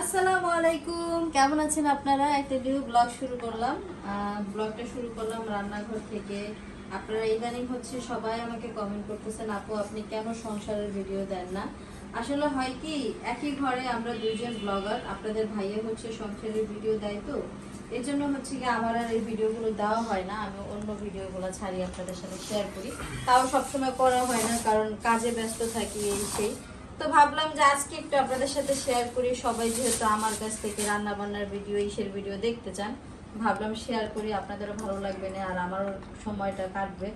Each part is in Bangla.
আসসালামু আলাইকুম। কেমন আছেন আপনারা? একটা নিউ ব্লগ শুরু করলাম। ব্লগটা শুরু করলাম রান্নাঘর থেকে। আপনারা ইদানিং হচ্ছে সবাই আমাকে কমেন্ট করতেছেন, আপু, আপনি কেন সংসারের ভিডিও দেন না? আসলে হয় কি, একই ঘরে আমরা দুইজন ব্লগার আপনাদের ভাইয়া হচ্ছে সংসারের ভিডিও দেয় তো। এই জন্য হচ্ছে কি আমার আর এই ভিডিওগুলো দেওয়া হয় না, আমি অন্য ভিডিওগুলো ছাড়ি আপনাদের সাথে শেয়ার করি। তাও সবসময় করা হয় না, কারণ কাজে ব্যস্ত থাকি এই সেই। তো ভাবলাম যে আজকে একটু আপনাদের সাথে শেয়ার করি। সবাই যেহেতু আমার কাছ থেকে রান্না বান্নার ভিডিও ইসের ভিডিও দেখতে চান, ভাবলাম শেয়ার করি। আপনাদেরও ভালো লাগবে না, আর আমারও সময়টা কাটবে।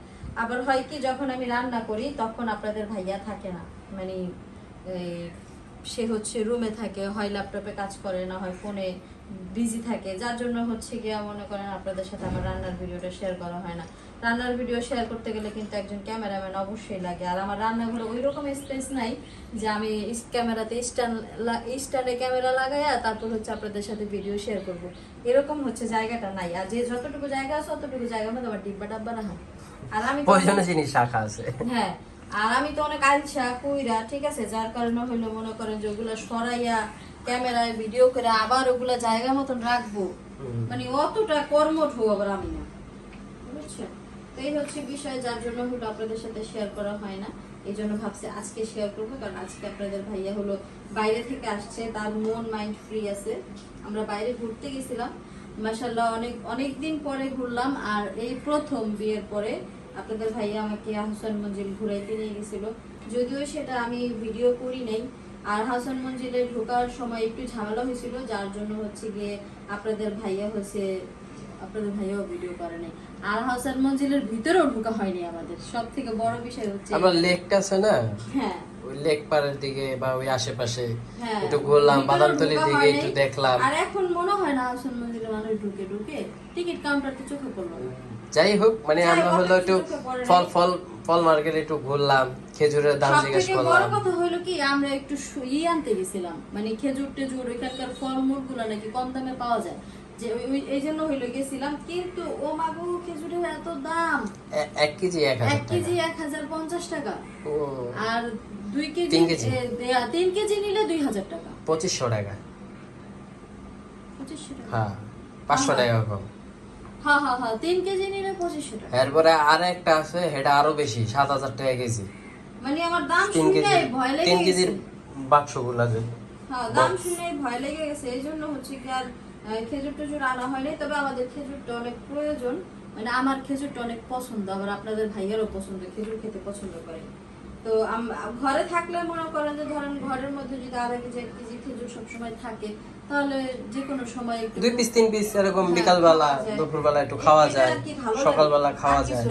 আবার হয় কি, যখন আমি রান্না করি, তখন আপনাদের ভাইয়া থাকে না। মানে সে হচ্ছে রুমে থাকে, হয় ল্যাপটপে কাজ করে না, হয় ফোনে বিজি থাকে যার জন্য হচ্ছে গিয়ে মনে করেন আপনাদের সাথে আমার রান্নার ভিডিওটা শেয়ার করা হয় না। রান্নার ভিডিও শেয়ার করতে গেলে কিন্তু একজন ক্যামেরাম্যান অবশ্যই লাগে। আর আমার রান্নাঘরে ওই রকম স্পেস নাই যে আমি ক্যামেরাতে স্ট্যান্ড স্ট্যান্ডে ক্যামেরা লাগাইয়া তারপর হচ্ছে আপনাদের সাথে ভিডিও শেয়ার করব। এরকম হচ্ছে জায়গাটা নাই। আর যে যতটুকু জায়গা আছে ততটুকু জায়গার মধ্যে আমার ডিব্বা ডাব্বা রাখা আর আমি প্রয়োজনীয় জিনিস রাখা আছে। হ্যাঁ আর আমি তো অনেক আলসা কুইরা ঠিক আছে? যার কারণে হইল মনে করেন যে ওগুলা সরাইয়া ক্যামেরায় ভিডিও করে আবার ওগুলা জায়গা মতন রাখব। মানে অতটা কর্মঠ হব আবার আমি না। বুঝছেন? তো এই হচ্ছে বিষয় যার জন্য হলো আপনাদের সাথে শেয়ার করা হয় না। এই জন্য ভাবছি আজকে শেয়ার করব কারণ আজকে আপনাদের ভাইয়া হলো বাইরে থেকে আসছে তার মন মাইন্ড ফ্রি আছে। আমরা বাইরে ঘুরতে গেছিলাম। মাসাল্লাহ অনেক অনেক দিন পরে ঘুরলাম আর এই প্রথম বিয়ের পরে আপনাদের ভাইয়া আমাকে হাসান মঞ্জিল ঘুরাইতে নিয়ে গেছিল। যদিও সেটা আমি ভিডিও করি নাই আর হাসান মঞ্জিলে ঢোকার সময় একটু ঝামেলা হয়েছিল যার জন্য হচ্ছে গিয়ে আপনাদের ভাইয়া হচ্ছে আপনাদের ভাইয়াও ভিডিও করে নাই। আর হাসান মঞ্জিলের ভিতরেও ঢোকা হয়নি আমাদের। সব থেকে বড় বিষয় হচ্ছে আমার লেকটা আছে না? হ্যাঁ। ওই লেক পাড়ের দিকে বা ওই আশেপাশে। হ্যাঁ। একটু ঘুরলাম বাদামতলির দিকে একটু দেখলাম। আর এখন মনে হয় না হাসান মঞ্জিলে মানুষ ঢুকে ঢুকে। টিকিট কাউন্টারতে চোখে পড়ল যাই হোক মানে আমরা হলো একটু। ফল ফল ফল মার্কেটে একটু ঘুরলাম খেজুরের দাম জিজ্ঞেস থেকে বড় কথা হলো কি আমরা একটু ই আনতে গেছিলাম মানে খেজুর টেজুর ওইখানকার ফলমূলগুলো নাকি কম দামে পাওয়া যায়। যে ওই- এই জন্য হইল গেছিলাম কিন্তু ও মাগো খেজুরের এত দাম। এক কেজি এক এক কেজি এক হাজার পঞ্চাশ টাকা। ও, আর দুই কেজি তিন কেজি? তিন নিলে দুই হাজার টাকা। পঁচিশশো টাকা। পঁচিশশো টাকা। হ্যাঁ পাঁচশো টাকা কম। হ্যাঁ হ্যাঁ হ্যাঁ তিন কেজি নিলে পঁচিশশো টাকা। এরপরে আর একটা আছে সেটা আরও বেশি সাত হাজার টাকা কেজি। মানে আমার দাম শুনে ভয় লেগে তিন গেছে। কেজির বাক্স যে। হ্যাঁ দাম শুনে ভয় লেগে গেছে এই জন্য হচ্ছে কি আর খেজুর টেজুর আনা হয়নি তবে আমাদের খেজুরটা অনেক প্রয়োজন। মানে আমার খেজুরটা অনেক পছন্দ আবার আপনাদের ভাইয়েরও পছন্দ খেজুর খেতে পছন্দ করে। তো ঘরে থাকলে মনে করেন যে ধরেন ঘরের মধ্যে যদি আধা কেজি এক কেজি খেজুর সবসময় থাকে তাহলে যে কোনো সময় একটু দুই পিস তিন পিস এরকম হ্যাঁ, বিকাল বেলা খাওয়া যায়। দুপুর বেলা একটু খাওয়া যায়। ভালো সকালবেলা খাওয়া যায়।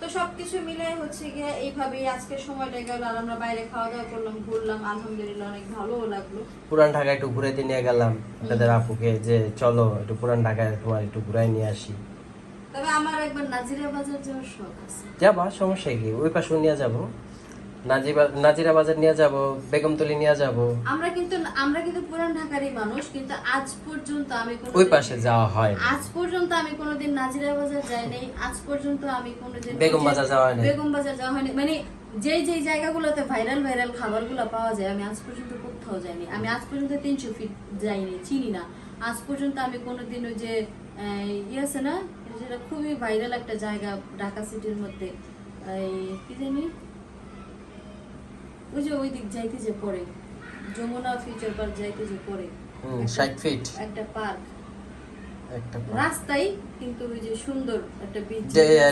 তো সবকিছু মিলে হচ্ছে গিয়ে এইভাবেই আজকে সময়টা গেল আর আমরা বাইরে খাওয়া দাওয়া করলাম ঘুরলাম। আলহামদুলিল্লাহ অনেক ভালোও লাগল। পুরান ঢাকা একটু ঘুরে দিয়ে নিয়ে গেলাম। আপনাদের আপুকে যে চলো একটু পুরান ঢাকায় তোমার একটু ঘুরাই নিয়ে আসি। তবে আমার একবার নাজিরা বাজার যাওয়ার শখ আছে। যাবা সমস্যা কি? ওই পাশে নিয়ে যাব। নাজিরা বাজার নিয়ে যাব বেগমতলি নিয়ে যাব। আমরা কিন্তু আমরা কিন্তু পুরান ঢাকারই মানুষ কিন্তু আজ পর্যন্ত আমি ওই পাশে যাওয়া হয় আজ পর্যন্ত আমি কোনোদিন নাজিরা বাজার যাই নাই আজ পর্যন্ত আমি কোনোদিন বেগম বাজার যাওয়া হয়নি। বেগম বাজার যাওয়া হয়নি। মানে যেই যেই জায়গাগুলোতে ভাইরাল ভাইরাল খাবারগুলো পাওয়া যায় আমি আজ পর্যন্ত কোথাও যাইনি। আমি আজ পর্যন্ত তিনশো ফিট যাইনি চিনি না। আজ পর্যন্ত আমি কোনোদিন ওই যে ইয়ে আছে না যেটা খুবই ভাইরাল একটা জায়গা ঢাকা সিটির মধ্যে এই কি জানি? ওই যে ওই দিক যাইতে যে পড়ে যমুনা ফিউচার পার্ক যাইতে যে পড়ে। হুম, একটা- 60 feet। একটা পার্ক একটা রাস্তাই কিন্তু ওই যে সুন্দর একটা বিচ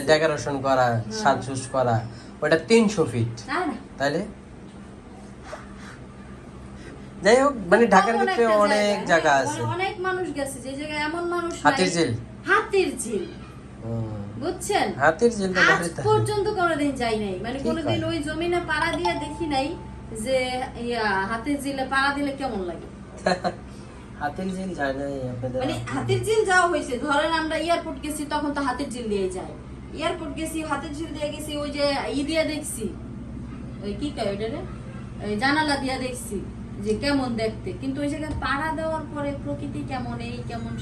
ডেকোরেশন করা সাজুস করা ওটা তিনশো ফিট তাইলে? যাই হোক মানে ঢাকার ভিতরে অনেক জায়গা হ্যাঁ, আছে। অনেক মানুষ গেছে যে জায়গায় এমন মানুষ হাতির ঝিল? হাতির ঝিল। বুঝছেন? হাতির আজ পর্যন্ত কোনোদিন যাই নাই। মানে কোনোদিন? ওই জমিনে পাড়া দিয়ে দেখি নাই যে ইয়া হাতির ঝিলে পাড়া দিলে কেমন লাগে? হাতির ঝিল যায় না আপনাদের মানে হাতির ঝিল যাওয়া হয়েছে। ধরেন আমরা এয়ারপোর্ট গেছি তখন তো হাতির ঝিল দিয়ে যায়। এয়ারপোর্ট গেছি হাতির ঝিল দিয়ে গেছি ওই যে ই দিয়া দেখছি। ওই কি কয় ওইটা রে? জানালা দিয়া দেখছি। যে কেমন দেখতে কিন্তু ওই জায়গায় পাড়া দেওয়ার পরে প্রকৃতি কেমন এই কেমন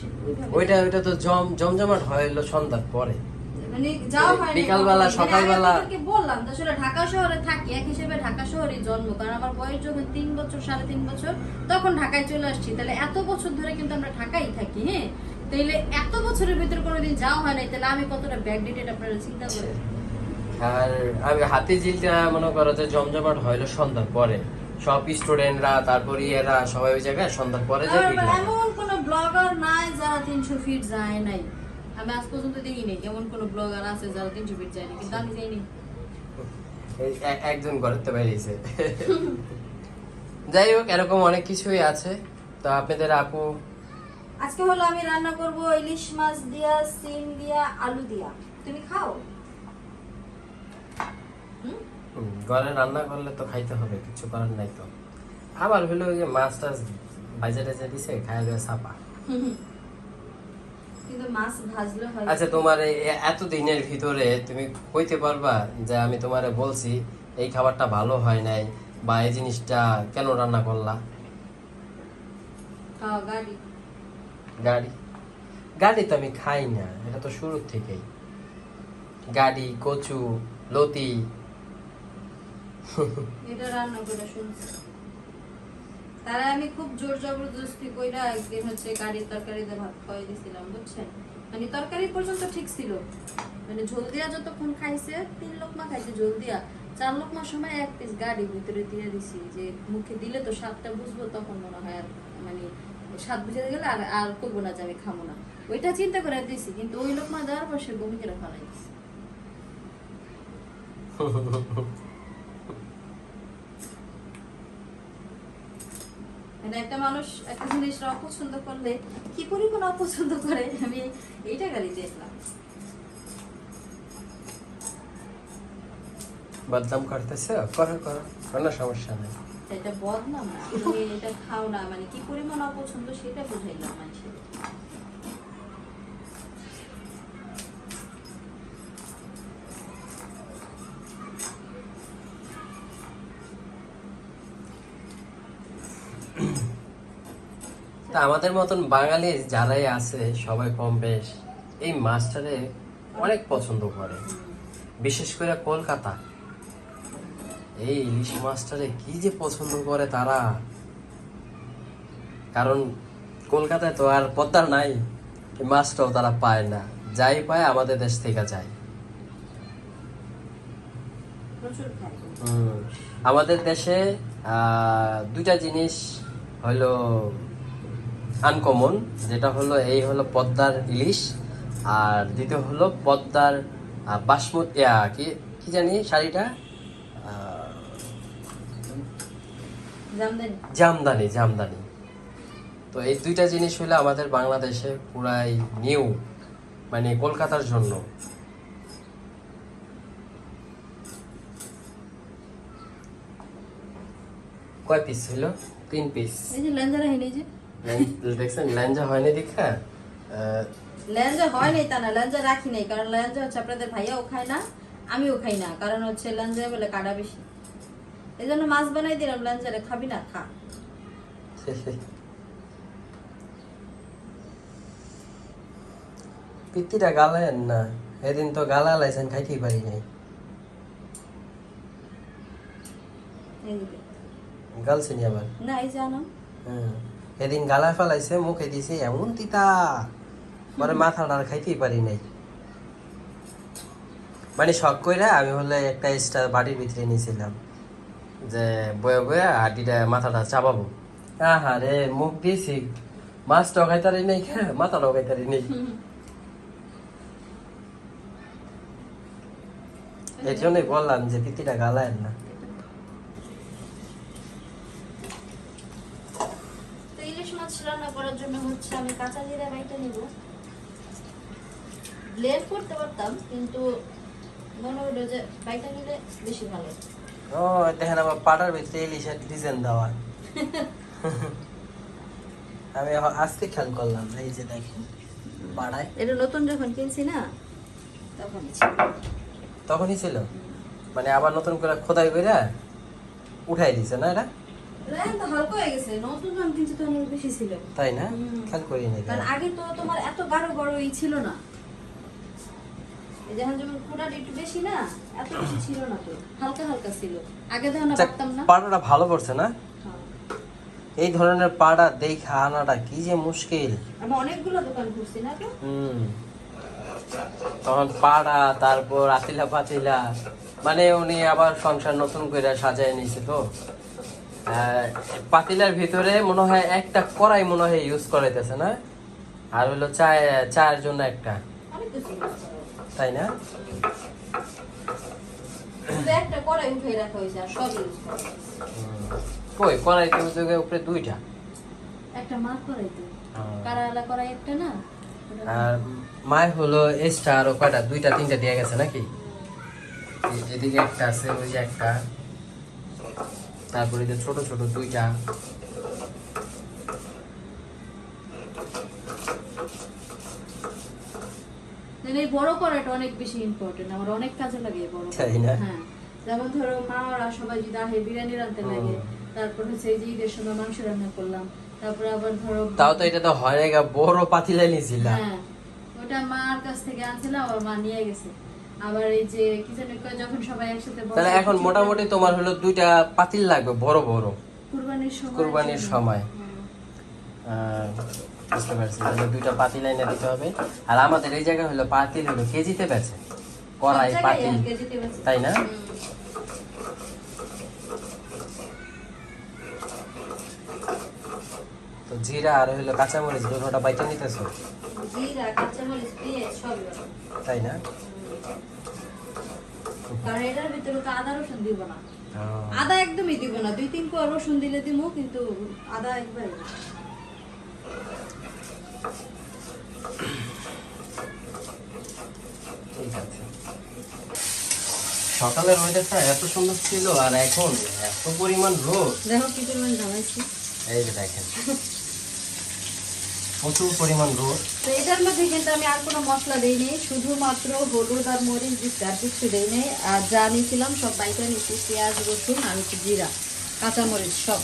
ওইটা ওইটা তো জম জমজমাট হলো সন্ধ্যার পরে। মানে যাওয়া হয় বিকালবেলা, মানে সকালবেলা। আমি আপনাদেরকে বললাম তো আসলে ঢাকা শহরে থাকি এক হিসেবে ঢাকা শহরে জন্ম কারণ আমার বয়স যখন তিন বছর সাড়ে তিন বছর তখন ঢাকায় চলে আসছি। তাহলে এত বছর ধরে কিন্তু আমরা ঢাকায় থাকি হ্যাঁ? তাইলে এত বছরের ভিতরে কোনোদিন যাওয়া হয় নাই তাহলে আমি কতটা ব্যাকডেটেড আপনারা চিন্তা করেন? আর আমি হাতি ঝিলটা মনে করো যে জমজমাট হইল সন্ধ্যার পরে। সব স্টুডেন্টরা তারপর ইয়েরা সবাই ওই জায়গায় সন্ধ্যার পরে যায় বিকেলে। এমন কোন ব্লগার নাই যারা তিনশো ফিট যায় নাই। আমি আজ পর্যন্ত দেখিনি এমন কোন ব্লগার আছে যারা তিনশো ফিট যায়নি কিন্তু আমি যাইনি একজন ঘরেতে বাইরেছে যাই হোক এরকম অনেক কিছুই আছে। তো আপনাদের আপু? আজকে হলো আমি রান্না করব ইলিশ মাছ দিয়া সিম দিয়া আলু দিয়া। তুমি খাও? ঘরে রান্না করলে তো খাইতে হবে কিছু করার নাই তো। আবার হলো ওই যে মাছ টাছ ভাজা টাজা দিছে খাই দেওয়া চাপা। আচ্ছা তোমার এই এত দিনের ভিতরে তুমি কইতে পারবা যে আমি তোমারে বলছি এই খাবারটা ভালো হয় নাই বা এই জিনিসটা কেন রান্না করলা? গাড়ি। গাড়ি? গাড়ি তো আমি খাই না এটা তো শুরুর থেকেই। গাড়ি কচু লতি এটা রান্না করে শুনছি। তারা আমি খুব জোর জবরদস্তি কইরা একদিন হচ্ছে তরকারিতে ভাত খাওয়াই দিছিলাম বুঝছেন? মানে তরকারি পর্যন্ত ঠিক ছিল। মানে ঝোল দিয়া যতক্ষণ খাইছে তিন লোকমা খাইছে ঝোল দিয়া চার লোকমার সময় এক পিস গাড়ি ভিতরে দিয়ে দিছি যে মুখে দিলে তো স্বাদটা বুঝব তখন মনে হয় আর মানে স্বাদ বুঝে গেলে আর আর করব না যে আমি খাব না। ওইটা চিন্তা করে দিছি কিন্তু ওই লোকমা দেওয়ার পর সে বমি করে ফেলাই দিছে মানে একটা মানুষ একটা জিনিস অপছন্দ করলে কি পরিমাণ অপছন্দ করে? আমি এইটা গালি দেখলাম বদনাম করতেছে? করো করো। কোনো সমস্যা নেই। এটা বদনাম না এটা খাও না। মানে কি পরিমাণ অপছন্দ সেটা বুঝাইলাম মানুষের। তা আমাদের মতন বাঙালি যারাই আছে সবাই কম বেশ এই মাছটারে অনেক পছন্দ করে। বিশেষ করে কলকাতা। এই ইলিশ মাছটারে কি যে পছন্দ করে তারা। কারণ কলকাতায় তো আর পদ্মার নাই মাছটাও তারা পায় না। যাই পায় আমাদের দেশ থেকে যায়। আমাদের দেশে দুইটা জিনিস হলো আনকমন যেটা হলো এই হলো পদ্মার ইলিশ আর দ্বিতীয় হলো পদ্মার বাসমত কি কি জানি শাড়িটা? জামদানি। জামদানি তো এই দুইটা জিনিস হলো আমাদের বাংলাদেশে পুরাই নিউ মানে কলকাতার জন্য। কয় পিস হলো? তিন পিস এই যে লেঞ্জারা হেনে যে। দেখছেন ল্যাঞ্জা হয়নি দেখা ল্যাঞ্জা হয় নাই তা না ল্যাঞ্জা রাখি নাই কারণ ল্যাঞ্জা হচ্ছে আপনাদের ভাইয়াও খায় না আমিও খাই না কারণ হচ্ছে ল্যাঞ্জা বলে কাটা বেশি এই জন্য মাছ বানাই দিলাম ল্যাঞ্জারে খাবি না খা পিত্তিটা গালেন না এদিন তো গালা লাইছেন খাইতেই পারি নাই। গালছেনি আবার না এই জানো হ্যাঁ। এদিন গালা ফেলাইছে মুখে দিছে এমন তিতা পরে মাথাটা আর খাইতেই পারি নাই। মানে শখ কইরা আমি হলে একটা এক্সট্রা বাড়ির ভিতরে নিয়েছিলাম যে বয়ে বয়ে হাড্ডিটা মাথাটা চাপাবো আহা রে মুখ দিয়েছি মাছটাও খাইতারি নেই মাথাটাও খাইতারি নেই। এই জন্যই বললাম যে পিতিটা গালায় না তো ইলিশ মাছ রান্না করার জন্য হচ্ছে আমি কাঁচা জিরা বাইটা নিব। ব্লেন্ড করতে পারতাম কিন্তু মনে হলো যে বাইটা নিলে বেশি ভালো। ও দেখেন আমার পাটার ভিতরে ইলিশের ডিজাইন দেওয়া। আমি এখন আজকে খেয়াল করলাম এই যে দেখেন পাড়ায়। এটা নতুন যখন কিনছি না তখন ছিল। তখনই ছিল? মানে আবার নতুন করে খোদাই করে উঠাই দিছে না এটা? রায়ন তো হালকা হয়ে গেছে নতুন যখন কিনছি তখন আরও বেশি ছিল। তাই না? খেয়াল কারণ আগে তো তোমার এত গাঢ় বড় ই ছিল না। এই যেমন যেমন একটু বেশি না এত বেশি ছিল না তো হালকা হালকা ছিল। আগে দেখো পারতাম না। পাড়াটা ভালো করছে না। এই ধরনের পাড়া দেখে আনাটা কি যে মুশকিল। আমি অনেকগুলো দোকান ঘুরছি না তো? হুম। তখন পাড়া তারপর আতিলা পাতিলা মানে উনি আবার সংসার নতুন করে সাজায় নিয়েছে তো। পাতিলার ভিতরে মনে হয় একটা কড়াই মনে হয় ইউজ করাইতেছে না? আর হলো চায় চায়ের জন্য একটা। তাই না। কই কড়াই তো উপরে দুইটা। একটা মাছ কড়াই তো। কারালা কড়াই একটা না? আর মায় হলো এক্সট্রা আরও কয়টা? দুইটা তিনটা দিয়ে গেছে নাকি? এদিকে একটা আছে ওই যে একটা। তারপরে যে ছোট ছোট দুইটা। এই বড় কড়াইটা অনেক বেশি ইম্পর্টেন্ট আমার অনেক কাজে লাগে বড় তাই না? হ্যাঁ যেমন ধরো মা ওরা সবাই যদি আহে বিরিয়ানি রাঁধতে লাগে তারপর হচ্ছে এই যে ঈদের সময় মাংস রান্না করলাম তারপরে আবার ধরো তাও তো এটা তো হয় না বড় পাতিলা নিয়েছিলা হ্যাঁ ওটা মার কাছ থেকে আনছিলাম আবার মা নিয়ে গেছে। আবার এই যে কি জানি যখন সবাই একসাথে তাহলে এখন মোটামুটি তোমার হলো দুইটা পাতিল লাগবে বড় বড়। কুরবানির সময় কুরবানির সময়। বুঝতে পারছি তাহলে দুইটা পাতিল এনে দিতে হবে। আর আমাদের এই জায়গায় হলো পাতিল হলো কেজিতে বেচে কড়াই পাতিল। তাই না? তো জিরা আর হলো কাঁচামরিচ দুটোটা বাইটা নিতেছো? জিরা কাঁচামরিচ পেঁয়াজ সব। তাই না? কারণ এটার ভিতরে তো আদা রসুন দিব না। আদা একদমই দিব না। দুই তিন কোয়া রসুন দিলে দিব কিন্তু আদা একবার সকালের ওয়েদারটা এত সুন্দর ছিল আর এখন এত পরিমাণ রোদ। দেখো কি পরিমাণ এই যে দেখেন। প্রচুর পরিমাণ রোদ তো এটার মধ্যে কিন্তু আমি আর কোনো মশলা দিইনি শুধুমাত্র হলুদ আর মরিচ দিচ্ছি আর কিছু দিইনি। আর যা নিয়েছিলাম সব বাইটা নিচ্ছি পেঁয়াজ রসুন আর হচ্ছে জিরা কাঁচামরিচ সব।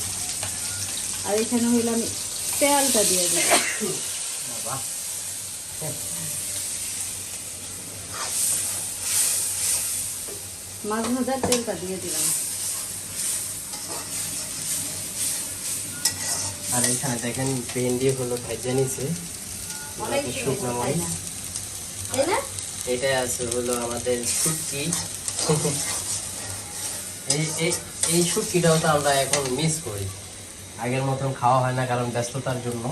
আর এখানে হইল আমি তেলটা দিয়ে দিই মাছ ভাজার তেলটা দিয়ে দিলাম। আর এখানে দেখেন ভেন্ডি হলো ভেজে নিছে। শুকনো মরিচ। তাই না? এটা আছে হলো আমাদের শুটকি। এই এই এই শুটকিটাও তো আমরা এখন মিস করি। আগের মতন খাওয়া হয় না কারণ ব্যস্ততার জন্য।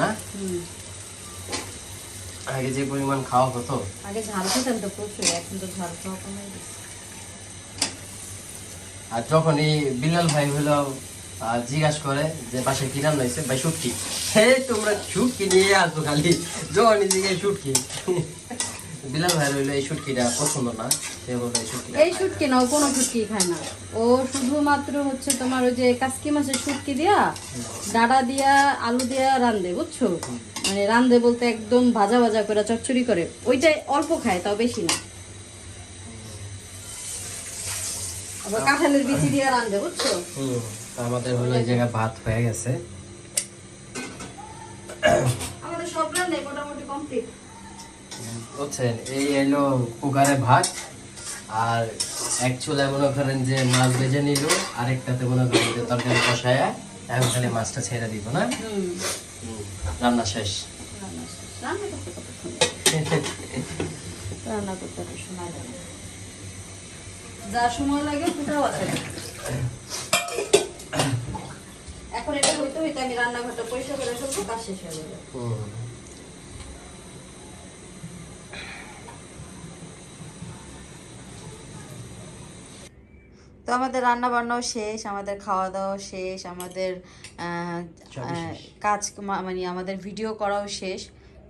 না? আগে যে পরিমাণ খাওয়া হতো। আগে ঝাল খেতাম তো প্রচুর এখন তো ঝাল খাওয়া কমে গেছে আর যখন এই বিলাল ভাই হলো জিজ্ঞাসা করে যে বাসায় কি রান্না হয়েছে? ভাই শুটকি। হে তোমরা শুটকি নিয়ে আসব খালি। জিজ্ঞেস শুটকি। বিলাল ভাই এই শুটকিটা পছন্দ না। সে বলল এই শুটকিটা এই শুটকি না কোনো শুটকি খায় না। ও শুধুমাত্র হচ্ছে তোমার ওই যে কাসকি মাছের শুটকি দিয়া ডাটা দিয়া আলু দিয়া রান্ধে বুঝছ? মানে রান্ধে বলতে একদম ভাজা ভাজা করে চচ্চড়ি করে। ওইটাই অল্প খায় তাও বেশি না। আবার কাঁঠালের বিচি দিয়া রান্ধে বুঝছ? আমাদের হলো এই জায়গায় ভাত হয়ে গেছে। আমাদের সব রান্ধে মোটামুটি কমপ্লিট বুঝছেন এই এলো কুকারে ভাত আর এক চুলায় মনে করেন যে মাছ ভেজে নিল আরেকটাতে মনে করেন যে তরকারি কষায়া এখন খালি মাছটা ছেড়ে দিব না? রান্না শেষ। রান্না করতে রান্না সময় লাগে। যা সময় লাগে ওটাও আছে। এখন এটা হইতে হইতে আমি রান্নাঘরটা পরিষ্কার করে ফেলব কাজ শেষ হয়ে যাবে। তো আমাদের রান্না বান্নাও শেষ আমাদের খাওয়া দাওয়া শেষ। আমাদের। কাজ মানে আমাদের ভিডিও করাও শেষ।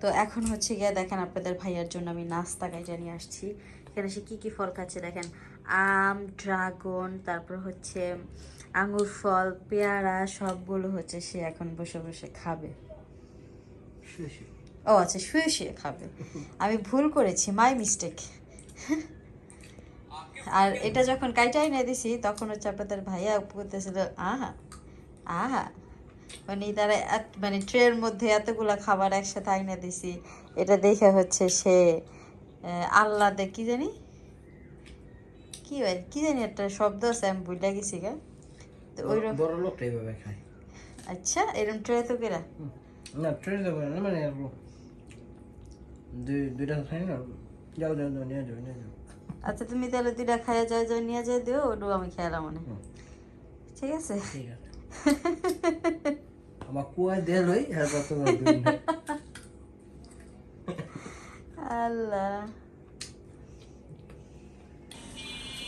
তো এখন হচ্ছে গিয়ে দেখেন আপনাদের ভাইয়ার জন্য আমি নাস্তা গাইজা নিয়ে আসছি। এখানে সে কী কী ফল খাচ্ছে দেখেন? আম ড্রাগন তারপর হচ্ছে আঙ্গুর ফল পেয়ারা সবগুলো হচ্ছে সে এখন বসে বসে খাবে। ও আচ্ছা শুয়ে শুয়ে খাবে। আমি ভুল করেছি মাই মিস্টেক আর এটা যখন কাইটাই নিয়ে দিছি তখন হচ্ছে আপনাদের ভাইয়া করতেছিল আহা আহা। মানে তারা মানে ট্রের মধ্যে এতগুলা খাবার একসাথে আইনে দিছি এটা দেখে হচ্ছে সে আল্লাহ দে কি জানি? কি হয় কি জানি একটা শব্দ আছে আমি ভুলে গেছি গা। তো ওই রকম। বড় লোকটা এইভাবে খায়। আচ্ছা এরকম ট্রে তো কেরা না মানে দুই দুইটা খাই না যাও যাও যাও নিয়ে যাও নিয়ে যাও। আচ্ছা তুমি তাহলে দুইটা খাইয়া যায় যায় নিয়ে যায় দিও ওটু আমি খেয়ালাম মনে ঠিক আছে? ঠিক আছে। আমার কুয়ায় দিয়ে লই। আল্লাহ।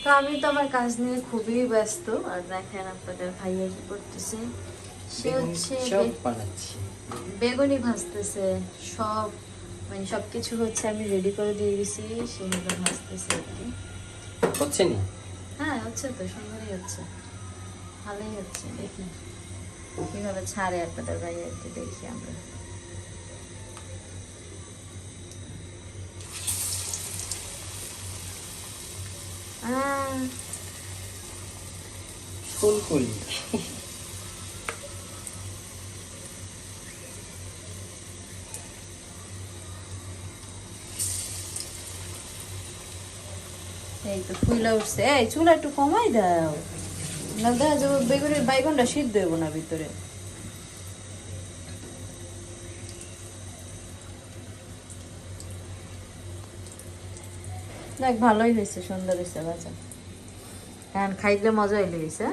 তো আমি তো আমার কাজ নিয়ে খুবই ব্যস্ত আর দেখেন আপনাদের ভাইয়া কি করতেছে? সে হচ্ছে বেগুনি ভাজতেছে সব মানে সব কিছু হচ্ছে আমি রেডি করে দিয়ে গেছি সে হলো ভাজতেছে আর কি। হচ্ছে নি? হ্যাঁ হচ্ছে তো সুন্দরই হচ্ছে। ভালোই হচ্ছে দেখি। কীভাবে ছাড়ে আপনাদের ভাই একটু দেখি আমরা। ফুলকলি এই তো ফুলা উঠছে। এই চুলা একটু কমাই দাও। না দেখা যাবে বেগুনের বাইগনটা সিদ্ধ দেবো না ভিতরে। দেখ ভালোই হয়েছে সুন্দর হয়েছে বাচ্চা কারণ খাইলে মজা হইলে হয়েছে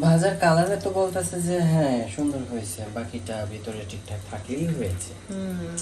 ভাজার কালারে তো বলতেছে যে হ্যাঁ সুন্দর হয়েছে বাকিটা ভিতরে ঠিকঠাক থাকলেই হয়েছে। হুম।